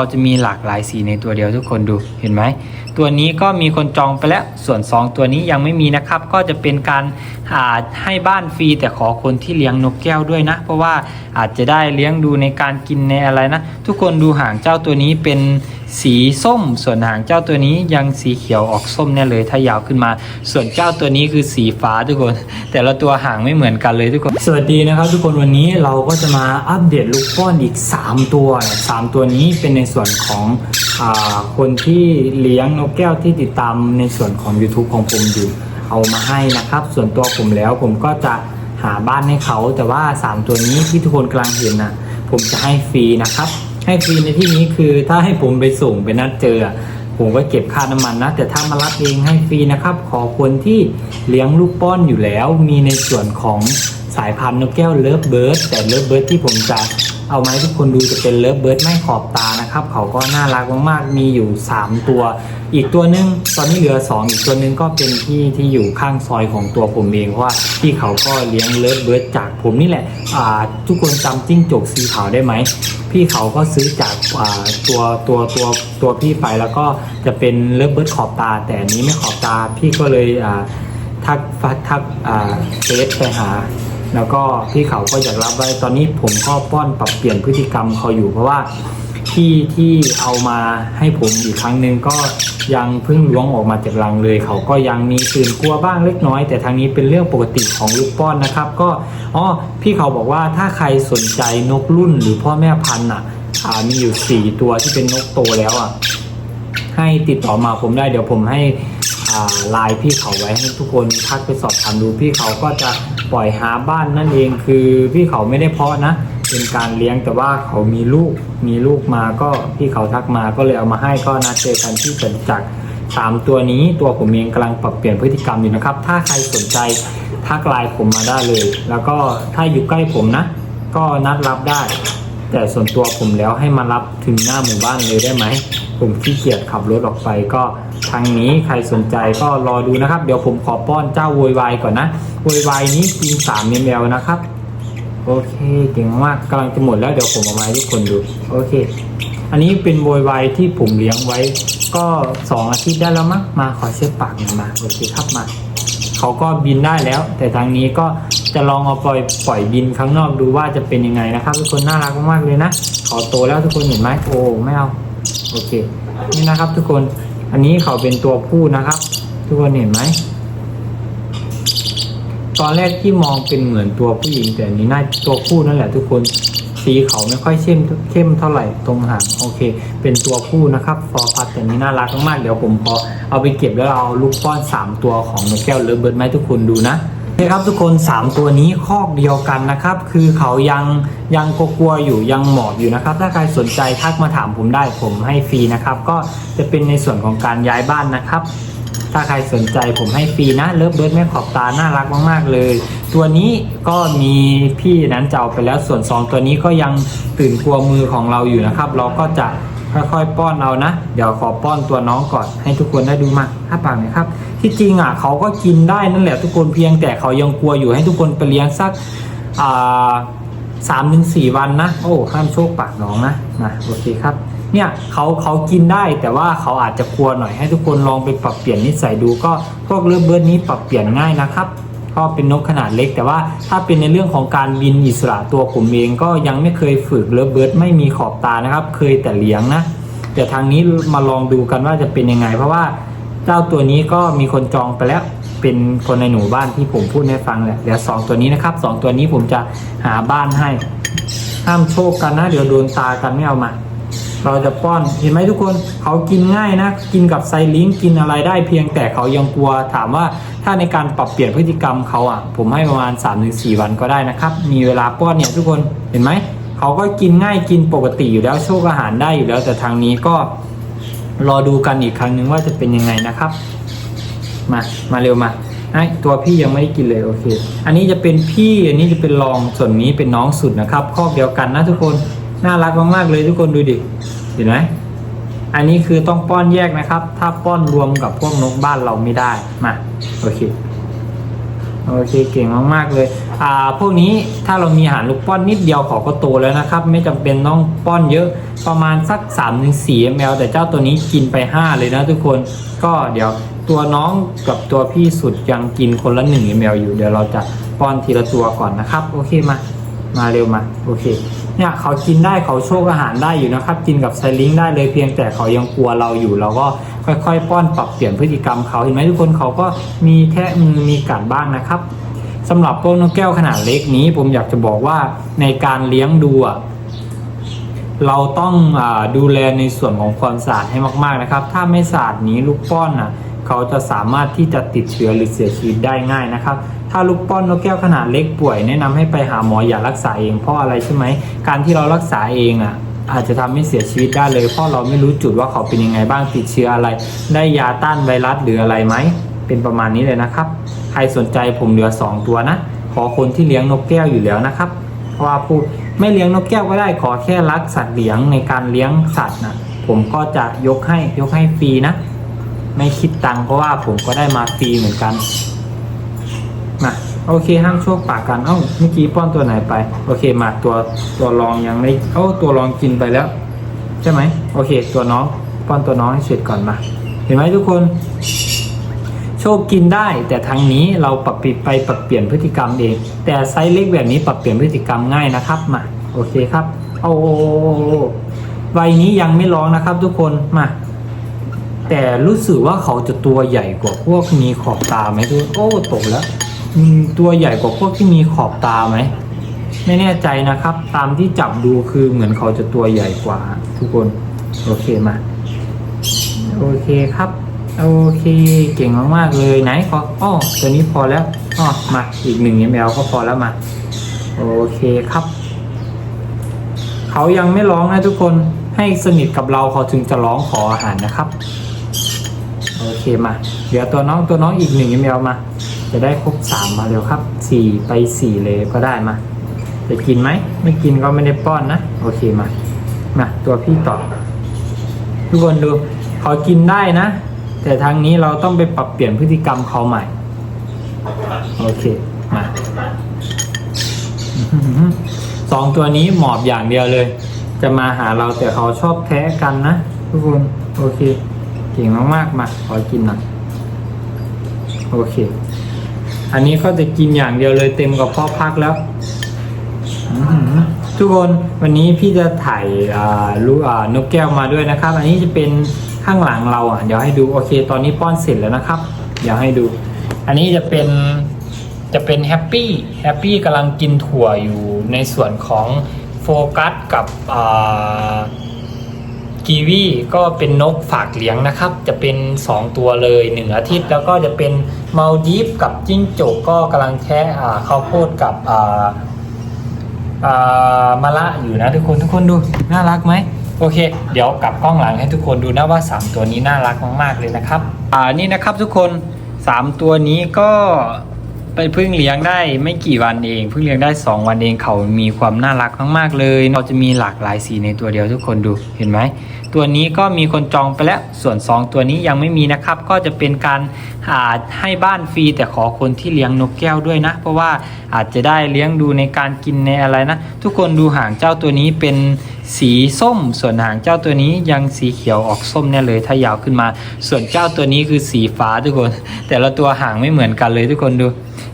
เราจะมีหลากหลายสีในตัวเดียวทุกคนดูเห็นไหมตัวนี้ก็มีคนจองไปแล้วส่วน 2 ตัวนี้ยังไม่มีนะครับ ก็จะเป็นการาให้บ้านฟรีแต่ขอคนที่เลี้ยงนกแก้วด้วยนะ เพราะว่าอาจจะได้เลี้ยงดูในการกินในอะไรนะ ทุกคนดูหางเจ้าตัวนี้เป็น สีส้ม ส่วนหางเจ้าตัวนี้ยังสีเขียวออกส้มเนี่ยเลย ถ้ายาวขึ้นมา ส่วนเจ้าตัวนี้คือสีฟ้าทุกคน แต่ละตัวหางไม่เหมือนกันเลยทุกคน สวัสดีนะครับ ทุกคนวันนี้เราก็จะมาอัปเดตลูกป้อนอีก 3 ตัวนะสามตัวนี้เป็นในส่วนของอคนที่เลี้ยงนกแก้วที่ติดตามในส่วนของ YouTube ของผมอยู่เอามาให้นะครับ ส่วนตัวผมแล้วผมก็จะหาบ้านให้เขา แต่ว่า 3 ตัวนี้ที่ทุกคนกำลังเห็นนะผมจะให้ฟรีนะครับ ให้ฟรีในที่นี้คือถ้าให้ผมไปส่งไปนัดเจอ ผมก็เก็บค่าน้ำมันนะ แต่ถ้ามารับเองให้ฟรีนะครับ ขอคนที่เลี้ยงลูกป้อนอยู่แล้ว มีในส่วนของสายพันธุ์นกแก้วเลิฟเบิร์ดแต่เลิฟเบิร์ดที่ผมจะ เอามาให้ทุกคนดูจะเป็นเลิฟเบิร์ดไม่ขอบตานะครับ เขาก็น่ารักมากๆ มีอยู่ 3 ตัว อีกตัวหนึงตอนนี้เหลือ 2 อีกตัวหนึงก็เป็นที่ที่อยู่ข้างซอยของตัวผมเองเพราะว่าพี่เขาก็เลี้ยงเลิฟเบิร์ดจากผมนี่แหละอ่าทุกคนจำจิ้งจกสีขาวได้ไหมพี่เขาก็ซื้อจากตัวตัวตัวตัวพี่ไปแล้วก็จะเป็นเลิฟเบิร์ดขอบตา แต่อันนี้ไม่ขอบตาพี่ก็เลยทักฟัดทักเฟซไปหา แล้วก็พี่เขาก็อยากรับไว้ตอนนี้ผมก็ป้อนปรับเปลี่ยนพฤติกรรมเขาอยู่เพราะว่าที่ที่เอามาให้ผมอีกครั้งหนึ่งก็ยังเพิ่งล้วงออกมาจากรังเลย เขาก็ยังมีตื่นกลัวบ้างเล็กน้อย แต่ทางนี้เป็นเรื่องปกติของลูกป้อนนะครับ ก็อ๋อพี่เขาบอกว่าถ้าใครสนใจนกรุ่นหรือพ่อแม่พันธุ์อะมีอยู่สี่ตัวที่เป็นนกโตแล้วอะให้ติดต่อมาผมได้เดี๋ยวผมให้ ไลน์พี่เขาไว้ให้ทุกคนทักไปสอบถามดูพี่เขาก็จะปล่อยหาบ้านนั่นเองคือพี่เขาไม่ได้เพาะนะ เป็นการเลี้ยงแต่ว่าเขามีลูกมีลูกมาก็พี่เขาทักมาก็เลยเอามาให้ก็นัดเจอกันที่จตุจักรสามตัวนี้ตัวผมเองกำลังปรับเปลี่ยนพฤติกรรมอยู่นะครับ ถ้าใครสนใจทักไลน์ผมมาได้เลย แล้วก็ถ้าอยู่ใกล้ผมนะ ก็นัดรับได้ แต่ส่วนตัวผมแล้วให้มารับถึงหน้าหมู่บ้านเลยได้ไหม ผมขี้เกียจขับรถออกไปก็ ทางนี้ใครสนใจก็รอดูนะครับ เดี๋ยวผมขอป้อนเจ้าโวยวายก่อนนะโวยวายนี้กิน3 ml นะครับ โอเคเก่งมากกำลังจะหมดแล้วเดี๋ยวผมเอามาให้ทุกคนดูโอเค อันนี้เป็นโวยวายที่ผมเลี้ยงไว้ ก็สองอาทิตย์ได้แล้วมั้งมาขอเช็ดปากหน่อยมาโอเคครับมาเขาก็บินได้แล้ว แต่ทางนี้ก็จะลองเอาปล่อยปล่อยบินข้างนอกดูว่าจะเป็นยังไงนะครับ ทุกคนน่ารักมากๆเลยนะขาโตแล้วทุกคนเห็นไหมโอ้ไม่เอาโอเค นี่นะครับทุกคน อันนี้เขาเป็นตัวผู้นะครับ ทุกคนเห็นไหม ตอนแรกที่มองเป็นเหมือนตัวผู้หญิงแต่นี้น่าตัวผู้นั่นแหละ ทุกคนสีเขาไม่ค่อยเข้มเข้มเท่าไหร่ตรงหางโอเค เป็นตัวผู้นะครับฟอร์พัดแต่นี้น่ารักมากๆเดี๋ยวผมพอเอาไปเก็บแล้วเอาลูกป้อน 3 ตัวของนกแก้วเลิฟเบิร์ดไหมทุกคนดูนะ นี่ครับทุกคน 3 ตัวนี้คอกเดียวกันนะครับ คือเขายังยังกลัวอยู่ยังหมอบอยู่นะครับ ถ้าใครสนใจทักมาถามผมได้ผมให้ฟรีนะครับ ก็จะเป็นในส่วนของการย้ายบ้านนะครับ ถ้าใครสนใจผมให้ฟรีนะเลิฟเบิร์ดแม่ขอบตาน่ารักมากๆเลย ตัวนี้ก็มีพี่นั้นจะเอาไปแล้วส่วน 2 ตัวนี้ก็ยังตื่นกลัวมือของเราอยู่นะครับ เราก็จะ ค่อยๆป้อนเอานะ เดี๋ยวขอป้อนตัวน้องก่อนให้ทุกคนได้ดูมาถ้าปากหน่อยครับ ที่จริงอะเขาก็กินได้นั่นแหละทุกคนเพียงแต่เขายังกลัวอยู่ให้ทุกคนไปเลี้ยงสักอ่าสามถึงสี่วันนะ โอ้ห้ามโชคปากน้องนะนะโอเคครับเนี่ยเขาเขากินได้แต่ว่าเขาอาจจะกลัวหน่อยให้ทุกคนลองไปปรับเปลี่ยนนิสัยดูก็พวกเลือเบิร์ดนี้ปรับเปลี่ยนง่ายนะครับ ก็เป็นนกขนาดเล็ก แต่ว่าถ้าเป็นในเรื่องของการบินอิสระตัวผมเองก็ยังไม่เคยฝึกเลือเบิร์ดไม่มีขอบตานะครับ เคยแต่เลี้ยงนะแต่ทางนี้มาลองดูกันว่าจะเป็นยังไง เพราะว่าเจ้าตัวนี้ก็มีคนจองไปแล้วเป็นคนในหมู่บ้านที่ผมพูดให้ฟังแหละเดี๋ยวสองตัวนี้นะครับสองตัวนี้ผมจะหาบ้านให้ห้ามโชคกันนะ เดี๋ยวโดนตากันไม่เอามา เราจะป้อนเห็นไหมทุกคนเขากินง่ายนะ กินกับไซลิงกินอะไรได้เพียงแต่เขายังกลัวถามว่า ถ้าในการปรับเปลี่ยนพฤติกรรมเขาอะ ผมให้ประมาณ 3-4 วันก็ได้นะครับ มีเวลาป้อนเนี่ยทุกคนเห็นไหมเขาก็กินง่ายกินปกติอยู่แล้วโชคอาหารได้อยู่แล้ว แต่ทางนี้ก็รอดูกันอีกครั้งหนึ่งว่าจะเป็นยังไงนะครับ มามาเร็วมาไอตัวพี่ยังไม่ได้กินเลยโอเค อันนี้จะเป็นพี่อันนี้จะเป็นรองส่วนนี้เป็นน้องสุดนะครับคอกเดียวกันนะทุกคนน่ารักมากๆเลยทุกคนดูดิเห็นไหม อันนี้คือต้องป้อนแยกนะครับ ถ้าป้อนรวมกับพวกนกบ้านเราไม่ได้ มาโอเคโอเคเก่งมากๆเลย อ่า พวกนี้ถ้าเรามีอาหารลูกป้อนนิดเดียวเขาก็โตแล้วนะครับ ไม่จำเป็นต้องป้อนเยอะประมาณสัก 3-4 ml แต่เจ้าตัวนี้กินไป 5 เลยนะทุกคน ก็เดี๋ยวตัวน้องกับตัวพี่สุดยังกินคนละ 1 ml อยู่เดี๋ยวเราจะป้อนทีละตัวก่อนนะครับ โอเคมา มาเร็วมาโอเคเนี่ยเขากินได้เขาโชคอาหารได้อยู่นะครับ กินกับไซลิงได้เลยเพียงแต่เขายังกลัวเราอยู่ เราก็ค่อยๆ ป้อนปรับเปลี่ยนพฤติกรรมเขาเห็นไหมทุกคนเขาก็มีแทะมือมีกัดบ้างนะครับสำหรับพวกนกแก้วขนาดเล็กนี้ ผมอยากจะบอกว่าในการเลี้ยงดูเราต้องอดูแลในส่วนของความสะอาดให้มาก ๆนะครับ ถ้าไม่สะอาดนี้ลูกป้อนอะเขาจะสามารถที่จะติดเชื้อหรือเสียชีวิตได้ง่ายนะครับ ถ้าลูกป้อนนกแก้วขนาดเล็กป่วยแนะนำให้ไปหาหมออย่ารักษาเองเพราะอะไรใช่ไหมการที่เรารักษาเองอะอาจจะทำให้เสียชีวิตได้เลย เพราะเราไม่รู้จุดว่าเขาเป็นยังไงบ้างติดเชื้ออะไร ได้ยาต้านไวรัสหรืออะไรไหมเป็นประมาณนี้เลยนะครับ ใครสนใจผมเหลือ 2 ตัวนะ ขอคนที่เลี้ยงนกแก้วอยู่แล้วนะครับ เพราะว่าพูดไม่เลี้ยงนกแก้วก็ได้ขอแค่รักสัตว์เลี้ยงในการเลี้ยงสัตว์นะผมก็จะยกให้ยกให้ฟรีนะ ไม่คิดตังค์เพราะว่าผมก็ได้มาฟรีเหมือนกัน มาโอเคห้ามโชคปากกันเอ้าเมื่อกี้ป้อนตัวไหนไป โอเคมาตัวตัวรองยังไม่เอ้าตัวรองกินไปแล้ว ใช่ไหมโอเค ตัวน้องป้อนตัวน้องให้เสร็จก่อนมา เห็นไหมทุกคน โชคกินได้ แต่ทางนี้เราปรับเปลี่ยนไปปรับเปลี่ยนพฤติกรรมเอง แต่ไซส์เล็กแบบนี้ปรับเปลี่ยนพฤติกรรมง่ายนะครับมาโอเคครับโอ้วัยนี้ยังไม่ร้องนะครับ ทุกคนมาแต่รู้สึกว่าเขาจะตัวใหญ่กว่าพวกมีขอบตาไหมทุกคนโอ้ตกแล้ว มตัวใหญ่กว่าพวกที่มีขอบตาไหมไม่แน่ใจนะครับ ตามที่จับดูคือเหมือนเขาจะตัวใหญ่กว่า ทุกคน โอเคมา โอเคครับ โอเค เก่งมากๆเลยไหนขออ้อตัวนี้พอแล้วอ้อมาอีกหนึ่ง ml ก็พอแล้วมา โอเคครับ เขายังไม่ร้องนะทุกคนให้สนิทกับเราเขาถึงจะร้องขออาหารนะครับ โอเคมา เดี๋ยวตัวน้องตัวน้องอีกหนึ่ง ml มา จะได้ครบสามมาเร็วครับสี่ไปสี่เลยก็ได้มา จะกินไหม ไม่กินก็ไม่ได้ป้อนนะ โอเคมา มา ตัวพี่ต่อ ทุกคนดูเขากินได้นะ แต่ทางนี้เราต้องไปปรับเปลี่ยนพฤติกรรมเขาใหม่ โอเค มาสองตัวนี้หมอบอย่างเดียวเลย จะมาหาเราแต่เขาชอบแท้กันนะ ทุกคน โอเค เก่งมากๆมา ขอกินหน่อยโอเค อันนี้ก็จะกินอย่างเดียวเลยเต็มกับพ่อพักแล้วอื้อหือทุกคนวันนี้พี่จะถ่ายอ่าลูกอ่านกแก้วมาด้วยนะครับ อันนี้จะเป็นข้างหลังเราอะเดี๋ยวให้ดูโอเค ตอนนี้ป้อนเสร็จแล้วนะครับ เดี๋ยวให้ดู อันนี้จะเป็นจะเป็นแฮปปี้แฮปปี้กำลังกินถั่วอยู่ในส่วนของโฟกัสกับอ่ากีวีก็เป็นนกฝากเลี้ยงนะครับ จะเป็น 2 ตัวเลย 1 อาทิตย์แล้วก็จะเป็น มาดีฟกับจิ้งจกก็กำลังแค่อ่าข้าวโพดกับอ่าอ่ามะละอยู่นะทุกคนทุกคนดูน่ารักไหมโอเค เดี๋ยวกลับกล้องหลังให้ทุกคนดูนะว่า 3 ตัวนี้น่ารักมาก ๆ เลยนะครับ อ่านี่นะครับทุกคน 3 ตัวนี้ก็ ไปเพิ่งเลี้ยงได้ไม่กี่วันเองเพิ่งเลี้ยงได้ 2 วันเองเขามีความน่ารักมากๆเลยเราจะมีหลากหลายสีในตัวเดียวทุกคนดูเห็นไหมตัวนี้ก็มีคนจองไปแล้วส่วน 2 ตัวนี้ยังไม่มีนะครับ ก็จะเป็นการอาให้บ้านฟรีแต่ขอคนที่เลี้ยงนกแก้วด้วยนะ เพราะว่าอาจจะได้เลี้ยงดูในการกินในอะไรนะ ทุกคนดูหางเจ้าตัวนี้เป็น สีส้ม ส่วนหางเจ้าตัวนี้ยังสีเขียวออกส้มเนี่ยเลย ถ้ายาวขึ้นมา ส่วนเจ้าตัวนี้คือสีฟ้าทุกคน แต่ละตัวหางไม่เหมือนกันเลยทุกคนดู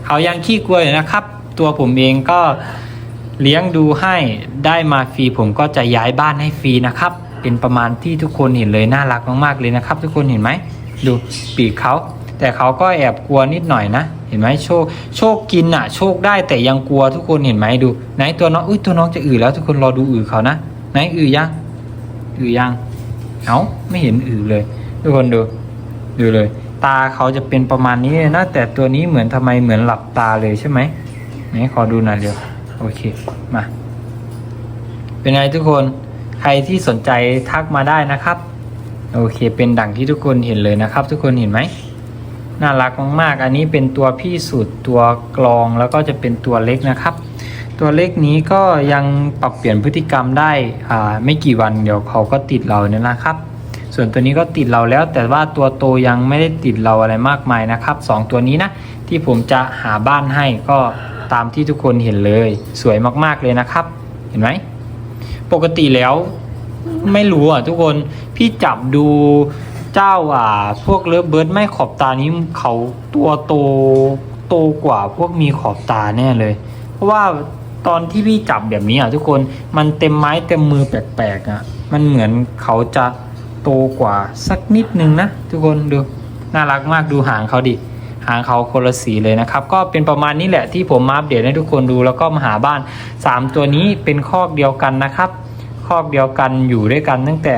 เขายังขี้กลัวอยู่นะครับ ตัวผมเองก็เลี้ยงดูให้ได้มาฟรีผมก็จะย้ายบ้านให้ฟรีนะครับ เป็นประมาณที่ทุกคนเห็นเลยน่ารักมากๆเลยนะครับ ทุกคนเห็นไหมดูปีกเขาแต่เขาก็แอบกลัวนิดหน่อยนะ เห็นไหมโชค โชคกินอะโชคได้แต่ยังกลัวทุกคนเห็นไหมดูไหนตัวน้องอุ้ยตัวน้องจะอือแล้วทุกคนรอดูอือเขานะ ไหนอือยังอือยังเอาไม่เห็นอือเลย ทุกคนดูดูเลย ตาเขาจะเป็นประมาณนี้นะแต่ตัวนี้เหมือนทำไมเหมือนหลับตาเลยใช่ไหมไหนขอดูหน่อยเดียวโอเคมาเป็นไงทุกคนใครที่สนใจทักมาได้นะครับ โอเค เป็นดังที่ทุกคนเห็นเลยนะครับ ทุกคนเห็นไหมน่ารักมากๆ อันนี้เป็นตัวพี่สุดตัวกรองแล้วก็จะเป็นตัวเล็กนะครับ ตัวเล็กนี้ก็ยังปรับเปลี่ยนพฤติกรรมได้ไม่กี่วันเดี๋ยวเขาก็ติดเราเนี่ยนะครับ ส่วนตัวนี้ก็ติดเราแล้ว แต่ว่าตัวโตยังไม่ได้ติดเราอะไรมากมายนะครับสองตัวนี้นะที่ผมจะหาบ้านให้ก็ตามที่ทุกคนเห็นเลย สวยมากๆเลยนะครับ เห็นไหมปกติแล้วไม่รู้อะทุกคนพี่จับดูเจ้าอ่า พวกเลิฟเบิร์ดไม่ขอบตานี้เขาตัวโตโตกว่าพวกมีขอบตาแน่เลย เพราะว่า ตอนที่พี่จับแบบนี้อะทุกคนมันเต็มไม้เต็มมือแปลกๆอะมันเหมือนเขาจะโตกว่าสักนิดนึงนะทุกคนดูน่ารักมากดูหางเขาดิหางเขาคนละสีเลยนะครับ ก็เป็นประมาณนี้แหละที่ผมมาอัปเดตให้ทุกคนดูแล้วก็มาหาบ้าน 3 ตัวนี้เป็นคอกเดียวกันนะครับ คอกเดียวกันอยู่ด้วยกันตั้งแต่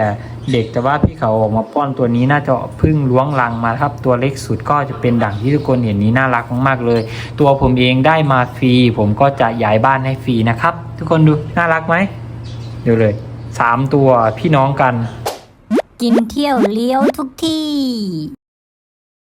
เด็กแต่ว่าพี่เขาออกมาป้อนตัวนี้น่าจะพึ่งล้วงลังมาครับ ตัวเล็กสุดก็จะเป็นดั่งที่ทุกคนเห็นนี้น่ารักมากๆเลย ตัวผมเองได้มาฟรี ผมก็จะย้ายบ้านให้ฟรีนะครับ ทุกคนดูน่ารักไหมดูเลยสามตัวพี่น้องกัน กินเที่ยวเลี้ยวทุกที่